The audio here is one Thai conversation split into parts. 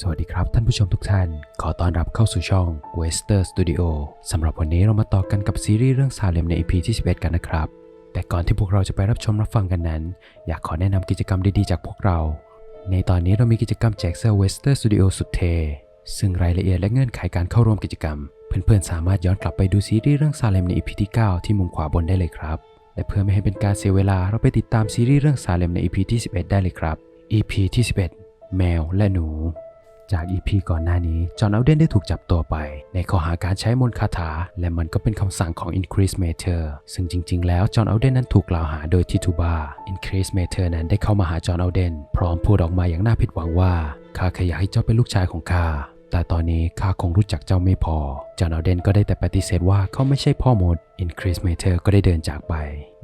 สวัสดีครับท่านผู้ชมทุกท่าน ขอต้อนรับเข้าสู่ช่อง Wester Studio สำหรับวันนี้เรามาต่อกันกับซีรีส์เรื่องซาเลมใน EP ที่ 11 กันนะครับ แต่ก่อนที่พวกเราจะไปรับชมรับฟังกันนั้น อยากขอแนะนำกิจกรรมดีๆจากพวกเรา ในตอนนี้เรามีกิจกรรมแจกเสื้อ Wester Studio สุดเท ซึ่งรายละเอียดและเงื่อนไขการเข้าร่วมกิจกรรม เพื่อนๆสามารถย้อนกลับไปดูซีรีส์เรื่องซาเลมใน EP ที่ 9 ที่มุมขวาบนได้เลยครับ และเพื่อไม่ให้เป็นการเสียเวลาเราไปติดตามซีรีส์เรื่องซาเลมใน EP ที่ 11 ได้เลยครับ EP ที่ 11 แมวและหนู จาก EP ก่อนหน้านี้ จอห์นอัลเดนได้ถูกจับตัวไป ในข้อหาการใช้มนต์คาถา และมันก็เป็นคำสั่งของ Increase Mater ซึ่งจริง ๆ แล้วจอห์นอัลเดนนั้นถูกกล่าวหาโดยทิทูบา Increase Mater นั้นได้เข้ามาหาจอห์นอัลเดนพร้อมพูดออกมาอย่างน่าผิดหวังว่าข้าแค่อยากให้เจ้าเป็นลูกชายของข้า แต่ตอนนี้ข้าคงรู้จักเจ้าไม่พอจอห์นอเดนก็ได้แต่ปฏิเสธว่าเขาไม่ใช่พ่อมด Increase Mater ก็ได้เดินจากไป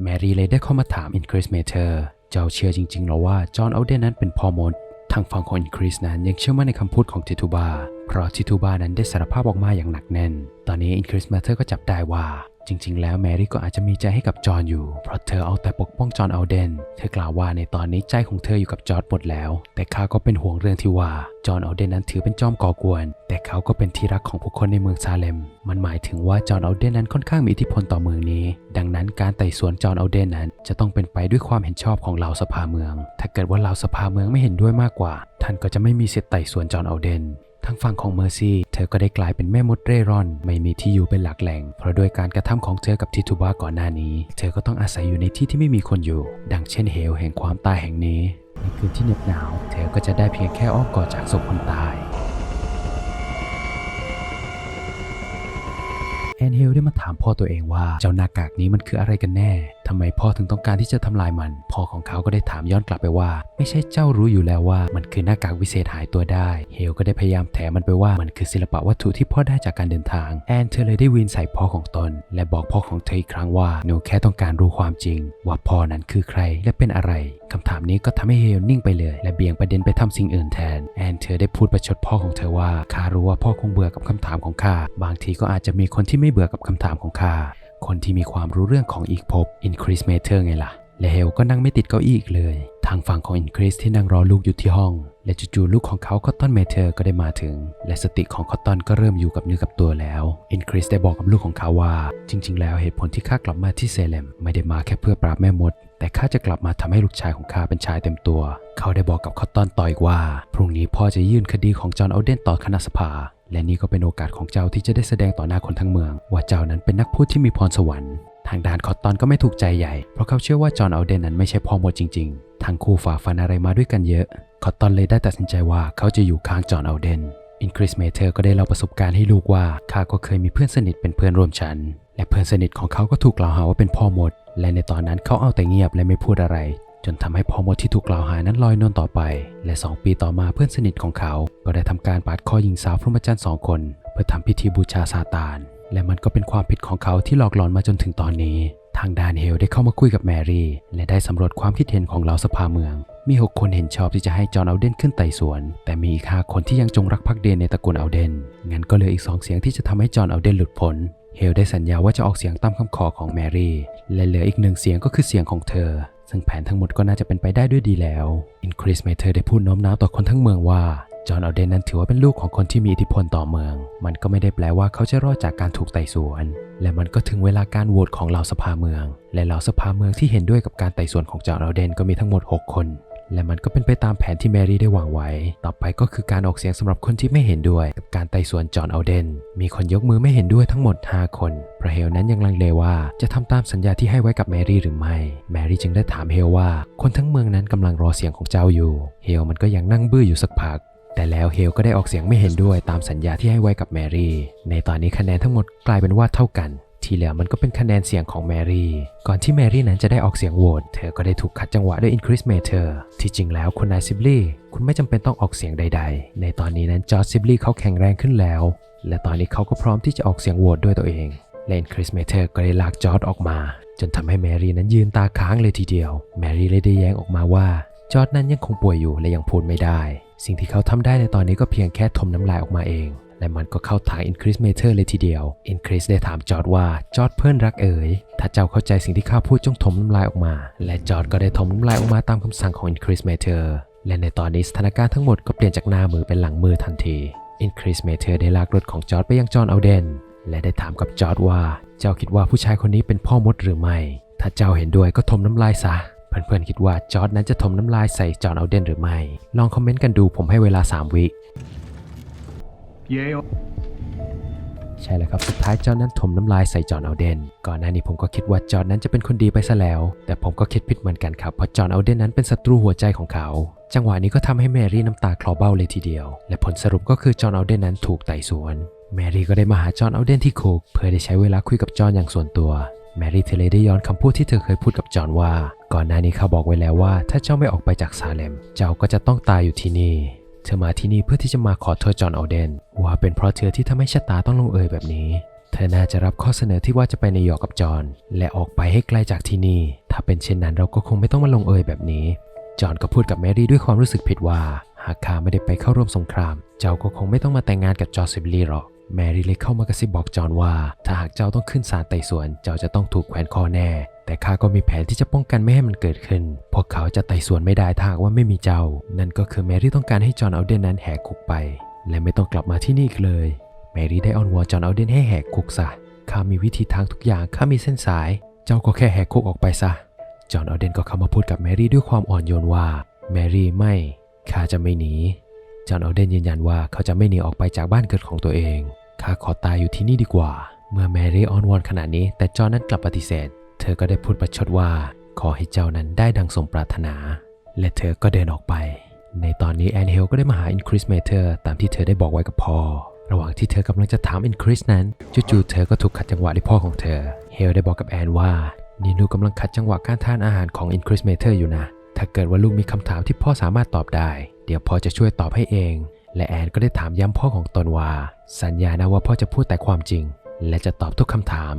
แมรี่เลยได้เข้ามาถามอินคริสเมเทอร์ เจ้าเชื่อจริงๆหรอว่าจอห์นอัลเดนนั้นเป็นพ่อมด ทางฝั่งของอินคริสนั้นยังเชื่อมั่นในคำพูดของทิทูบา เพราะทิทูบานั้นได้สารภาพออกมาอย่างหนักแน่น ตอนนี้อินคริสเมเทอร์ก็จับได้ว่า จริง ๆ แล้วแมรี่ก็อาจจะมีใจให้กับจอห์นอยู่ เพราะเธอเอาแต่ปกป้องจอห์นเอาเดน เธอกล่าวว่าในตอนนี้ใจของเธออยู่กับจอร์ดหมดแล้ว แต่ข้าก็เป็นห่วงเรื่องที่ว่าจอห์นเอาเดนนั้นถือเป็นจอมก่อกวน แต่เขาก็เป็นที่รักของผู้คนในเมืองซาเลม มันหมายถึงว่าจอห์นเอาเดนนั้นค่อนข้างมีอิทธิพลต่อเมืองนี้ ดังนั้นการไต่สวนจอห์นเอาเดนนั้น จะต้องเป็นไปด้วยความเห็นชอบของเหล่าสภาเมือง ถ้าเกิดว่าเหล่าสภาเมืองไม่เห็นด้วยมากกว่า ท่านก็จะไม่มีสิทธิ์ไต่สวนจอห์นเอาเดน ทางฝั่งของเมอร์ซี่เธอก็ได้กลายเป็นแม่มดเร่ร่อน ไม่มีที่อยู่เป็นหลักแหล่ง เพราะด้วยการกระทำของเธอกับทิทูบาก่อนหน้านี้ เธอก็ต้องอาศัยอยู่ในที่ที่ไม่มีคนอยู่ ดังเช่นเหวแห่งความตายแห่งนี้ในคืนที่เหน็บหนาว เธอก็จะได้เพียงแค่อ้อมกอดจากศพคนตายแอนเฮลได้มาถามพ่อตัวเองว่าเจ้าหน้ากากนี้มันคืออะไรกันแน่ทำไมพ่อถึงต้องการที่จะทำลายมัน พ่อของเขาก็ได้ถามย้อนกลับไปว่า ไม่ใช่เจ้ารู้อยู่แล้วว่า มันคือหน้ากากวิเศษหายตัวได้ เฮลก็ได้พยายามแถมันไปว่ามันคือศิลปะวัตถุที่พ่อได้จากการเดินทาง แอนเธอเลยได้วีนใส่พ่อของตน และบอกพ่อของเธออีกครั้งว่าหนูแค่ต้องการรู้ความจริง ว่าพ่อนั้นคือใครและเป็นอะไรคำถามนี้ก็ทำให้เฮลนิ่งไปเลย และเบี่ยงประเด็นไปทำสิ่งอื่นแทน แอนเธอได้พูดประชดพ่อของเธอว่าข้ารู้ว่าพ่อคงเบื่อกับคำถามของข้าบางทีก็อาจจะมีคนที่ไม่เบื่อกับคำถามของข้า คนที่มีความรู้เรื่องของอีกภพ Increase Mater ไงล่ะ และเฮลก็นั่งไม่ติดเก้าอี้อีกเลย ทางฝั่งของ Increase ที่นั่งรอลูกอยู่ที่ห้อง และจู่ๆลูกของเขาคอตตอนเมเทอร์ก็ได้มาถึง และสติของคอตตอนก็เริ่มอยู่กับเนื้อกับตัวแล้ว Increase ได้บอกกับลูกของเขาว่า จริง ๆ แล้วเหตุผลที่ข้ากลับมาที่เซเลมไม่ได้มาแค่เพื่อปราบแม่มดแต่ข้าจะกลับมาทำให้ลูกชายของข้าเป็นชายเต็มตัว เขาได้บอกกับคอตตอนต่ออีกว่า พรุ่งนี้พ่อจะยื่นคดีของจอห์นเอาเดนต่อคณะสภา และนี่ก็เป็นโอกาสของเจ้าที่จะได้แสดงต่อหน้าคนทั้งเมือง ว่าเจ้านั้นเป็นนักพูดที่มีพรสวรรค์ทางด้านคอตตอนก็ไม่ถูกใจใหญ่ เพราะเขาเชื่อว่าจอห์นเอาเดนนั้นไม่ใช่พ่อมดจริงๆ ทั้งคู่ฝ่าฟันอะไรมาด้วยกันเยอะ คอตตอนเลยได้ตัดสินใจว่าเขาจะอยู่ข้างจอห์นเอาเดน อินคริสเมเทอร์ก็ได้เล่าประสบการณ์ให้ลูกว่าข้าก็เคยมีเพื่อนสนิทเป็นเพื่อนร่วมชั้น และเพื่อนสนิทของเขาก็ถูกกล่าวหาว่าเป็นพ่อมด และในตอนนั้นเขาเอาแต่เงียบและไม่พูดอะไร จนทำให้พ่อมดที่ถูกกล่าวหานั้นลอยนวลต่อไป และ 2 ปีต่อมาเพื่อนสนิทของเขา ก็ได้ทำการปาดคอหญิงสาวพรหมจรรย์สองคน เพื่อทำพิธีบูชาซาตาน และมันก็เป็นความผิดของเขาที่หลอกหลอนมาจนถึงตอนนี้ ทางด้านเฮลได้เข้ามาคุยกับแมรี่ และได้สำรวจความคิดเห็นของเหล่าสภาเมือง มี 6 คนเห็นชอบที่จะให้จอห์นเอาเดนขึ้นไต่สวน แต่มีอีก5คนที่ยังจงรักภักดีในตระกูลเอาเดน งั้นก็เหลืออีก2เสียงที่จะทำให้จอห์นเอาเดนหลุดพ้นเฮลได้สัญญาว่าจะออกเสียงตามคำขอของแมรี่ และเหลืออีกหนึ่งเสียงก็คือเสียงของเธอ ซึ่งแผนทั้งหมดก็น่าจะเป็นไปได้ด้วยดีแล้ว Increase Mater ได้พูดโน้มน้าวต่อคนทั้งเมืองว่าจอห์นเอเดนนั้นถือว่าเป็นลูกของคนที่มีอิทธิพลต่อเมือง มันก็ไม่ได้แปลว่าเขาจะรอดจากการถูกไต่สวน และมันก็ถึงเวลาการโหวตของเหล่าสภาเมือง และเหล่าสภาเมืองที่เห็นด้วยกับการไต่สวนของจอห์นเอเดนก็มีทั้งหมด 6 คน และมันก็เป็นไปตามแผนที่แมรี่ได้วางไว้ ต่อไปก็คือการออกเสียงสำหรับคนที่ไม่เห็นด้วย กับการไต่สวนจอห์นเอาเดน มีคนยกมือไม่เห็นด้วยทั้งหมด 5 คนพระเฮลนั้นยังลังเลว่าจะทำตามสัญญาที่ให้ไว้กับแมรี่หรือไม่ แมรี่จึงได้ถามเฮลว่า คนทั้งเมืองนั้นกำลังรอเสียงของเจ้าอยู่ เฮลมันก็ยังนั่งบื้ออยู่สักพักแต่แล้วเฮลก็ได้ออกเสียงไม่เห็นด้วยตามสัญญาที่ให้ไว้กับแมรี่ ในตอนนี้คะแนนทั้งหมดกลายเป็นว่าเท่ากัน ที่เหลือมันก็เป็นคะแนนเสียงของแมรี่ ก่อนที่แมรี่นั้นจะได้ออกเสียงโหวต เธอก็ได้ถูกขัดจังหวะด้วย Increase Mater ที่จริงแล้วคุณนายซิบลี่คุณไม่จำเป็นต้องออกเสียงใด ๆ ในตอนนี้นั้นจอร์จซิบลี่เขาแข็งแรงขึ้นแล้ว และตอนนี้เขาก็พร้อมที่จะออกเสียงโหวตด้วยตัวเองและ Increase Mater ก็ได้ลากจอร์จออกมา จนทำให้แมรี่นั้นยืนตาค้างเลยทีเดียว แมรี่เลยได้แย้งออกมาว่า จอร์จนั้นยังคงป่วยอยู่และยังพูดไม่ได้ สิ่งที่เขาทำได้ในตอนนี้ก็เพียงแค่ทมน้ำลายออกมาเอง และมันก็เข้าทางอินคริสเมเทอร์เลยทีเดียว อินคริสได้ถามจอร์ดว่าจอร์ดเพื่อนรักเอ๋ย ถ้าเจ้าเข้าใจสิ่งที่ข้าพูดจงถมน้ำลายออกมา และจอร์ดก็ได้ถมน้ำลายออกมาตามคำสั่งของอินคริสเมเทอร์ และในตอนนี้สถานการณ์ทั้งหมดก็เปลี่ยนจากหน้ามือเป็นหลังมือทันที อินคริสเมเทอร์ได้ลากรถของจอร์ดไปยังจอห์นเอาเดน และได้ถามกับจอร์ดว่า เจ้าคิดว่าผู้ชายคนนี้เป็นพ่อมดหรือไม่ ถ้าเจ้าเห็นด้วยก็ถมน้ำลายซะเพื่อนๆคิดว่าจอร์ดนั้นจะถมน้ำลายใส่จอห์นเอาเดนหรือไม่ ลองคอมเมนต์กันดูผมให้เวลา 3 วิ ใช่แล้วครับ สุดท้ายจอร์ดนั้นถมน้ำลายใส่จอห์นเอาเดน ก่อนหน้านี้ผมก็คิดว่าจอร์ดนั้นจะเป็นคนดีไปซะแล้ว แต่ผมก็คิดผิดเหมือนกันครับ เพราะจอห์นเอาเดนนั้นเป็นศัตรูหัวใจของเขา จังหวะนี้ก็ทำให้แมรี่น้ำตาคลอเบ้าเลยทีเดียว และผลสรุปก็คือจอห์นเอาเดนนั้นถูกไต่สวน แมรี่ก็ได้มาหาจอห์นเอาเดนที่คุกเพื่อได้ใช้เวลาคุยกับจอห์นอย่างส่วนตัวแมรี่เทเลได้ย้อนคำพูดที่เธอเคยพูดกับจอห์นว่า ก่อนหน้านี้เขาบอกไว้แล้วว่า ถ้าเจ้าไม่ออกไปจากซาเลม เจ้าก็จะต้องตายอยู่ที่นี่ เธอมาที่นี่เพื่อที่จะมาขอโทษจอห์นเอาเดนว่าเป็นเพราะเธอที่ทำให้ชะตาต้องลงเอยแบบนี้ เธอน่าจะรับข้อเสนอที่ว่าจะไปในยอร์กกับจอห์นและออกไปให้ไกลจากที่นี่ ถ้าเป็นเช่นนั้นเราก็คงไม่ต้องมาลงเอยแบบนี้ จอห์นก็พูดกับแมรี่ด้วยความรู้สึกผิดว่า หากข้าไม่ได้ไปเข้าร่วมสงคราม เจ้าก็คงไม่ต้องมาแต่งงานกับจอร์ซิบลีหรอกแมรี่เลยเข้ามากระซิบบอกจอห์นว่าถ้าหากเจ้าต้องขึ้นศาลไต่สวนเจ้าจะต้องถูกแขวนคอแน่ แต่ข้าก็มีแผนที่จะป้องกันไม่ให้มันเกิดขึ้น พวกเขาจะไต่สวนไม่ได้ถ้าว่าไม่มีเจ้า นั่นก็คือแมรี่ต้องการให้จอห์นเอาเดนนั้นแหกคุกไป และไม่ต้องกลับมาที่นี่อีกเลย แมรี่ได้อ้อนวอนจอห์นเอาเดนให้แหกคุกซะข้ามีวิธีทางทุกอย่างข้ามีเส้นสาย เจ้าก็แค่แหกคุกออกไปซะจอห์นเอาเดนก็เข้ามาพูดกับแมรี่ด้วยความอ่อนโยนว่าแมรี่ไม่ข้าจะไม่หนี จอห์นเอเดนยืนยันว่าเขาจะไม่หนีออกไปจากบ้านเกิดของตัวเองข้าขอตายอยู่ที่นี่ดีกว่า เมื่อแมรี่อ้อนวอนขนาดนี้ แต่จอห์นนั้นกลับปฏิเสธ เธอก็ได้พูดประชดว่า ขอให้เจ้านั้นได้ดังสมปรารถนา และเธอก็เดินออกไป ในตอนนี้แอนเฮลก็ได้มาหาอินคริสเมเทอร์ตามที่เธอได้บอกไว้กับพ่อระหว่างที่เธอกำลังจะถามอินคริสนั้นจู่ๆเธอก็ถูกขัดจังหวะด้วยพ่อของเธอ เฮลได้บอกกับแอนว่านี่ลูกกำลังขัดจังหวะการทานอาหารของอินคริสเมเทอร์อยู่นะ ถ้าเกิดว่าลูกมีคำถามที่พ่อสามารถตอบได้ เดี๋ยวพ่อจะช่วยตอบให้เอง และแอนก็ได้ถามย้ำพ่อของตนว่า สัญญานะว่าพ่อจะพูดแต่ความจริง และจะตอบทุกคำถาม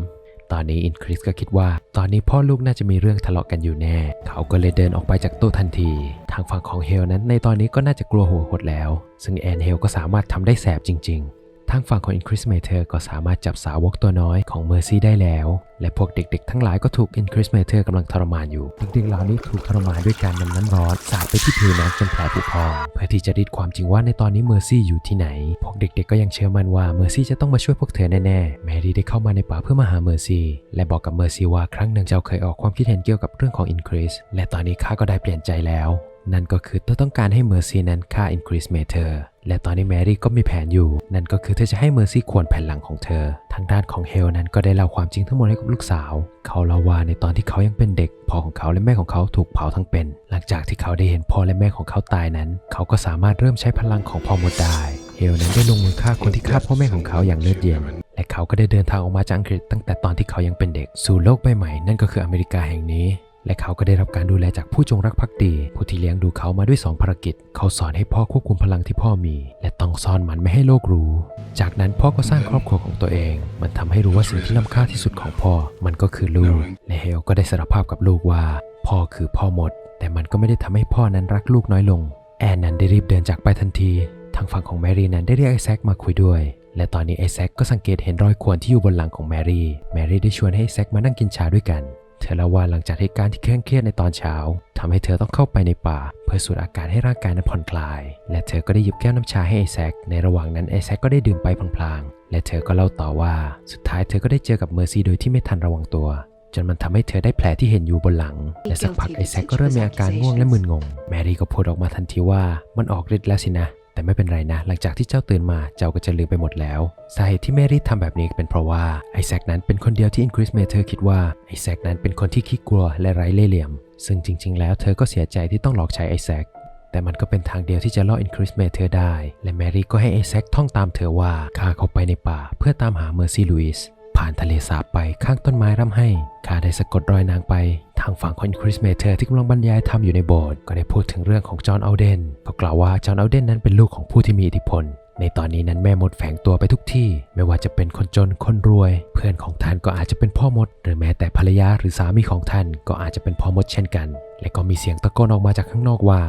ตอนนี้อินคริสก็คิดว่า ตอนนี้พ่อลูกน่าจะมีเรื่องทะเลาะกันอยู่แน่ เขาก็เลยเดินออกไปจากโต๊ะทันที ทางฝั่งของเฮลนั้นในตอนนี้ก็น่าจะกลัวหัวหดแล้ว ซึ่งแอนเฮลก็สามารถทำได้แสบจริง ๆ ทางฝั่งของ Increase Mater ก็สามารถจับสาวกตัวน้อยของ Mercy ได้แล้ว และพวกเด็กๆ ทั้งหลายก็ถูก Increase Mater กำลังทรมานอยู่เด็กๆเหล่านี้ถูกทรมานด้วยการนำน้ำร้อนสาดไปที่ผิวหนังจนแผลผุพอง เพื่อที่จะรีดความจริงว่าในตอนนี้ Mercy อยู่ที่ไหน พวกเด็กๆก็ยังเชื่อมั่นว่า Mercy จะต้องมาช่วยพวกเธอแน่ๆ แมรี่ได้เข้ามาในป่าเพื่อมาหา Mercy และบอกกับ Mercy ว่าครั้งหนึ่งเจ้าเคยออกความคิดเห็นเกี่ยวกับเรื่องของ Increase และตอนนี้ข้าก็ได้เปลี่ยนใจแล้ว นั่นก็คือเธอต้องการให้เมอร์ซี่นั้นฆ่า Increase Mater และตอนนี้แมรี่ก็มีแผนอยู่ นั่นก็คือเธอจะให้เมอร์ซี่ควรแผ่นหลังของเธอ ทางด้านของเฮลนั้นก็ได้เล่าความจริงทั้งหมดให้กับลูกสาว เขาเล่าว่าในตอนที่เขายังเป็นเด็กพ่อของเขาและแม่ของเขาถูกเผาทั้งเป็น หลังจากที่เขาได้เห็นพ่อและแม่ของเขาตายนั้น เขาก็สามารถเริ่มใช้พลังของพ่อมดได้เฮลนั้นได้ลงมือฆ่าคนที่ฆ่าพ่อแม่ของเขาอย่างเลือดเย็นและเขาก็ได้เดินทางออกมาจากอังกฤษตั้งแต่ตอนที่เขายังเป็นเด็กสู่โลกใบใหม่นั่นก็คืออเมริกาแห่งนี้ และเขาก็ได้รับการดูแลจากผู้จงรักภักดี ผู้ที่เลี้ยงดูเขามาด้วย 2 ภารกิจ เขาสอนให้พ่อควบคุมพลังที่พ่อมี และต้องซ่อนมันไม่ให้โลกรู้ จากนั้นพ่อก็สร้างครอบครัวของตัวเอง มันทำให้รู้ว่าสิ่งที่ล้ำค่าที่สุดของพ่อ มันก็คือลูก และเฮลก็ได้สารภาพกับลูกว่า พ่อคือพ่อหมด แต่มันก็ไม่ได้ทำให้พ่อนั้นรักลูกน้อยลง แอนนั้นได้รีบเดินจากไปทันที ทางฝั่งของแมรี่นั้นได้เรียกไอแซคมาคุยด้วยและตอนนี้ไอแซคก็สังเกตเห็นรอยข่วนที่อยู่บนหลังของแมรี่ แมรี่ได้ชวนให้ไอแซคมานั่งกินชาด้วยกัน เธอเล่าว่าหลังจากเหตุการณ์ที่เคร่งเครียดในตอนเช้าทำให้เธอต้องเข้าไปในป่า เพื่อสูดอากาศให้ร่างกายนั้นผ่อนคลาย และเธอก็ได้หยิบแก้วน้ำชาให้ไอแซคในระหว่างนั้นไอแซคก็ได้ดื่มไปพลางๆ และเธอก็เล่าต่อว่าสุดท้ายเธอก็ได้เจอกับเมอร์ซี่โดยที่ไม่ทันระวังตัวจนมันทำให้เธอได้แผลที่เห็นอยู่บนหลัง และสักพักไอแซคก็เริ่มมีอาการง่วงและมึนงง แมรี่ก็พูดออกมาทันทีว่ามันออกฤทธิ์แล้วสินะ ไม่เป็นไรนะ หลังจากที่เจ้าตื่นมาเจ้าก็จะลืมไปหมดแล้ว สาเหตุที่แมรี่ทำแบบนี้เป็นเพราะว่าไอแซคนั้นเป็นคนเดียวที่อินคริสเมเธอร์คิดว่าไอแซคนั้นเป็นคนที่ขี้กลัวและไร้เล่ห์เหลี่ยม ซึ่งจริง ๆ แล้วเธอก็เสียใจที่ต้องหลอกใช้ไอแซคแต่มันก็เป็นทางเดียวที่จะล่ออินคริสเมเธอร์ได้ และแมรี่ก็ให้ไอแซคท่องตามเธอว่าข้าเข้าไปในป่าเพื่อตามหาเมอร์ซี่ลุยส์ ผ่านทะเลสาบไปข้างต้นไม้ร่ำให้ ข้าได้สะกดรอยนางไป ทางฝั่งของคริสเมเทอร์ที่กำลังบรรยายธรรมอยู่ในโบสถ์ก็ได้พูดถึงเรื่องของจอห์นเอัลเดนเขากล่าวว่าจอห์นเอัลเดนนั้นเป็นลูกของผู้ที่มีอิทธิพล ในตอนนี้นั้นแม่มดแฝงตัวไปทุกที่ ไม่ว่าจะเป็นคนจนคนรวย เพื่อนของท่านก็อาจจะเป็นพ่อมด หรือแม้แต่ภรรยาหรือสามีของท่านก็อาจจะเป็นพ่อมดเช่นกัน และก็มีเสียงตะโกนออกมาจากข้างนอกว่า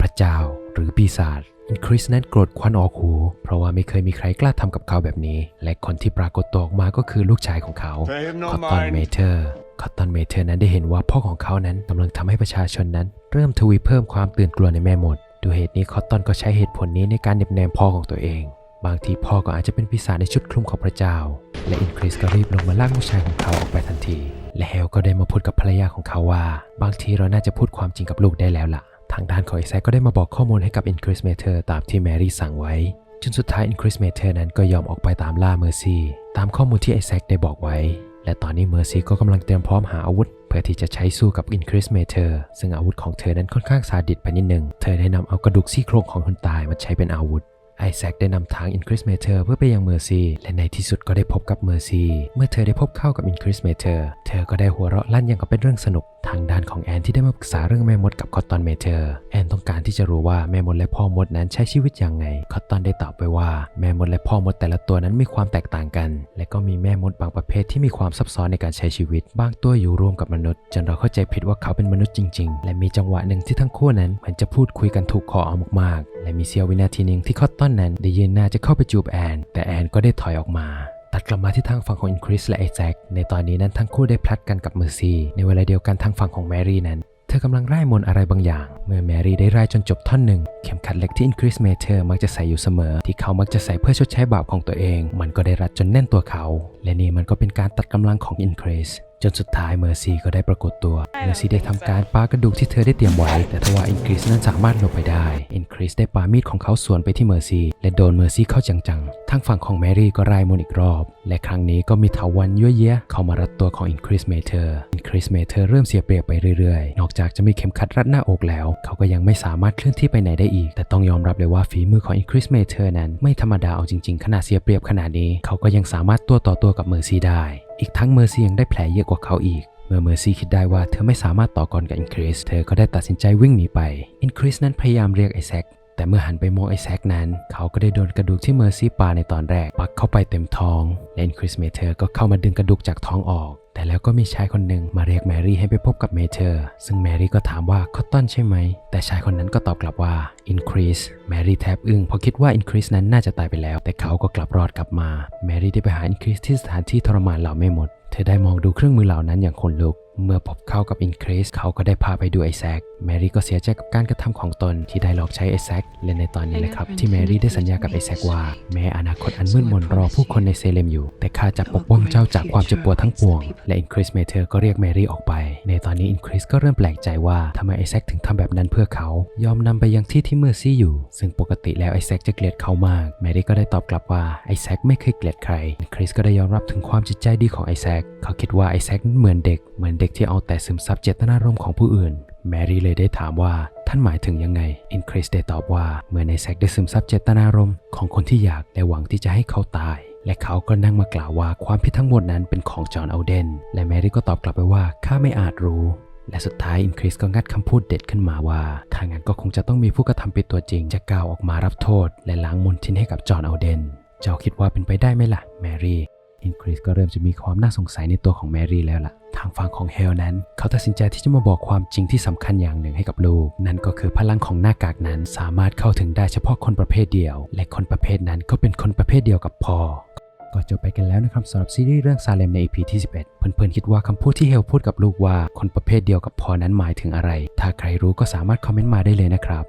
พระเจ้าหรือปีศาจ คริสนั้นโกรธควันออกหู เพราะว่าไม่เคยมีใครกล้าทำกับเขาแบบนี้ และคนที่ปรากฏตัวออกมาก็คือลูกชายของเขา Pay him no คอตตอนเม mind. เทอร์คอตตอนเมเทอร์นั้นได้เห็นว่าพ่อของเขานั้นกำลังทำให้ประชาชนนั้น เริ่มทวีเพิ่มความตื่นกลัวในแม่มดดูเหตุนี้คอตตอนก็ใช้เหตุผลนี้ในการเน็บแนมพ่อของตัวเอง บางทีพ่อก็อาจจะเป็นปีศาจในชุดคลุมของพระเจ้า และอินคริสก็รีบลงมาลากลูกชายของเขาออกไปทันที และเฮลก็ได้มาพูดกับภรรยาของเขาว่า บางทีเราน่าจะพูดความจริงกับลูกได้แล้วล่ะ ทางด้านของไอแซคก็ได้มาบอกข้อมูลให้กับอินคริสเมเทอร์ตามที่แมรี่สั่งไว้ จนสุดท้ายอินคริสเมเทอร์นั้นก็ยอมออกไปตามล่าเมอร์ซี่ตามข้อมูลที่ไอแซคได้บอกไว้ และตอนนี้เมอร์ซี่ก็กำลังเตรียมพร้อมหาอาวุธ เพื่อที่จะใช้สู้กับอินคริสเมเทอร์ซึ่งอาวุธของเธอนั้นค่อนข้างซาดิสไปนิดหนึ่งเธอได้นำเอากระดูกซี่โครงของคนตายมาใช้เป็นอาวุธ ไอแซคได้นำทางอินคริสเมเทอร์เพื่อไปยังเมอร์ซีและในที่สุดก็ได้พบกับเมอร์ซีเมื่อเธอได้พบเข้ากับอินคริสเมเทอร์เธอก็ได้หัวเราะลั่นอยังกับเป็นเรื่องสนุก ทางด้านของแอนที่ได้มาปรึกษาเรื่องแม่มดกับคอตตอนเมเทอร์แอนต้องการที่จะรู้ว่าแม่มดและพ่อมดนั้นใช้ชีวิตอย่างไงคอตตอนได้ตอบไปว่าแม่มดและพ่อมดแต่ละตัวนั้นมีความแตกต่างกัน และก็มีแม่มดบางประเภทที่มีความซับซ้อนในการใช้ชีวิต บางตัวอยู่ร่วมกับมนุษย์ จนเราเข้าใจผิดว่าเขาเป็นมนุษย์จริง ๆ และมีจังหวะหนึ่งที่ทั้งคู่นั้นเหมือนจะพูดคุยกันถูกคอเอามากๆ และมีเสี้ยววินาทีหนึ่งที่คอตตอนนั้นได้ยืนหน้าจะเข้าไปจูบแอน แต่แอนก็ได้ถอยออกมา ตัดกลับมาที่ทางฝั่งของอินคริสและไอแซคในตอนนี้นั้นทั้งคู่ได้พลัดกันกับเมอร์ซีในเวลาเดียวกันทางฝั่งของแมรี่นั้นเธอกำลังไร้มนอะไรบางอย่าง เมื่อแมรี่ได้ไร้จนจบท่อนหนึ่ง เข็มขัดเหล็กที่อินคริสเมเทอร์มักจะใส่อยู่เสมอ ที่เขามักจะใส่เพื่อชดใช้บาปของตัวเอง มันก็ได้รัดจนแน่นตัวเขา และนี่มันก็เป็นการตัดกำลังของอินคริส จนสุดท้ายเมอร์ซี่ก็ได้ปรากฏตัว เมอร์ซี่ได้ทำการปากระดูกที่เธอได้เตรียมไว้ แต่ทว่าอินคริสนั้นสามารถหลบไปได้ อินคริสได้ปามีดของเขาสวนไปที่เมอร์ซี่และโดนเมอร์ซี่เข้าจังๆ ทางฝั่งของแมรี่ก็ไล่มนต์อีกรอบ และครั้งนี้ก็มีเถาวันยั่วเยะเข้ามารัดตัวของอินคริสเมเทอร์ อินคริสเมเทอร์เริ่มเสียเปรียบไปเรื่อยๆ นอกจากจะมีเข็มขัดรัดหน้าอกแล้ว เขาก็ยังไม่สามารถเคลื่อนที่ไปไหนได้อีก แต่ต้องยอมรับเลยว่าฝีมือของอินคริสเมเทอร์นั้นไม่ธรรมดาเอาจริงๆ ขนาดเสียเปรียบขนาดนี้ เขาก็ยังสามารถตัวต่อตัวกับเมอร์ซี่ได้ อีกทั้งเมอร์ซี่ยังได้แผลเยอะกว่าเขาอีก เมื่อเมอร์ซี่คิดได้ว่าเธอไม่สามารถต่อกรกับอินคริส เธอก็ได้ตัดสินใจวิ่งหนีไป อินคริสนั้นพยายามเรียกไอแซคแต่เมื่อหันไปมองไอแซคนั้น เขาก็ได้โดนกระดูกที่เมอร์ซี่ปาในตอนแรก ปักเข้าไปเต็มท้อง และอินคริสเมเธอร์ก็เข้ามาดึงกระดูกจากท้องออก แต่แล้วก็มีชายคนหนึ่งมาเรียกแมรี่ให้ไปพบกับเมเธอร์ ซึ่งแมรี่ก็ถามว่าคอตตอนใช่ไหม แต่ชายคนนั้นก็ตอบกลับว่าอินคริสแมรี่แทบอึ้งเพราะคิดว่าอินคริสนั้นน่าจะตายไปแล้ว แต่เขาก็กลับรอดกลับมา แมรี่ได้ไปหาอินคริสที่สถานที่ทรมานเหล่าไม่หมด เธอได้มองดูเครื่องมือเหล่านั้นอย่างขนลุก เมื่อพบเข้ากับอินคริสเขาก็ได้พาไปดูไอแซคแมรี่ก็เสียใจกับการกระทำของตนที่ได้หลอกใช้ไอแซคและในตอนนี้แหละครับ ที่แมรี่ได้สัญญากับไอแซคว่า แม้อนาคตอันมืดมนรอผู้คนในเซเลมอยู่ แต่ข้าจะปกป้องเจ้าจากความเจ็บปวดทั้งปวง และอินคริสเมเทอร์ก็เรียกแมรี่ออกไป ในตอนนี้อินคริสก็เริ่มแปลกใจว่าทำไมไอแซคถึงทำแบบนั้นเพื่อเขา ยอมนำไปยังที่ที่เมอร์ซี่อยู่ ซึ่งปกติแล้วไอแซคจะเกลียดเขามาก แมรี่ก็ได้ตอบกลับว่าไอแซคไม่เคยเกลียดใครคริสก็ได้ยอมรับถึงความจิตใจดีของไอแซคเขาคิดว่าไอแซคนั้นเหมือนเด็กเหมือนเด็กที่เอาแต่ซึมซับเจตนารมณ์ของผู้อื่น แมรี่เลยได้ถามว่าท่านหมายถึงยังไง อินคริสได้ตอบว่าเมื่อไอแซคได้ซึมซับเจตนารมณ์ของคนที่อยากและหวังที่จะให้เขาตาย และเขาก็นั่งมากล่าวว่าความผิดทั้งหมดนั้นเป็นของจอห์นเอาเดน และแมรี่ก็ตอบกลับไปว่าข้าไม่อาจรู้และสุดท้ายอินคริสก็งัดคำพูดเด็ดขึ้นมาว่าถ้างั้นก็คงจะต้องมีผู้กระทำผิดตัวจริงจะก้าวออกมารับโทษ และล้างมนทินให้กับจอห์นเอาเดน เจ้าคิดว่าเป็นไปได้ไหมล่ะ แมรี่ อินคริสก็เริ่มจะมีความน่าสงสัยในตัวของแมรี่แล้วล่ะ ทางฝั่งของเฮลนั้น เขาตัดสินใจที่จะมาบอกความจริงที่สำคัญอย่างหนึ่งให้กับลูก นั่นก็คือพลังของหน้ากากนั้นสามารถเข้าถึงได้เฉพาะคนประเภทเดียว และคนประเภทนั้นก็เป็นคนประเภทเดียวกับพ่อก็จบไปกันแล้วนะครับสำหรับซีรีส์เรื่องซาเลมใน EP ที่ 11 เพื่อนๆ คิดว่าคำพูดที่เฮลพูดกับลูกว่า คนประเภทเดียวกับพอนั้นหมายถึงอะไร ถ้าใครรู้ก็สามารถคอมเมนต์มาได้เลยนะครับ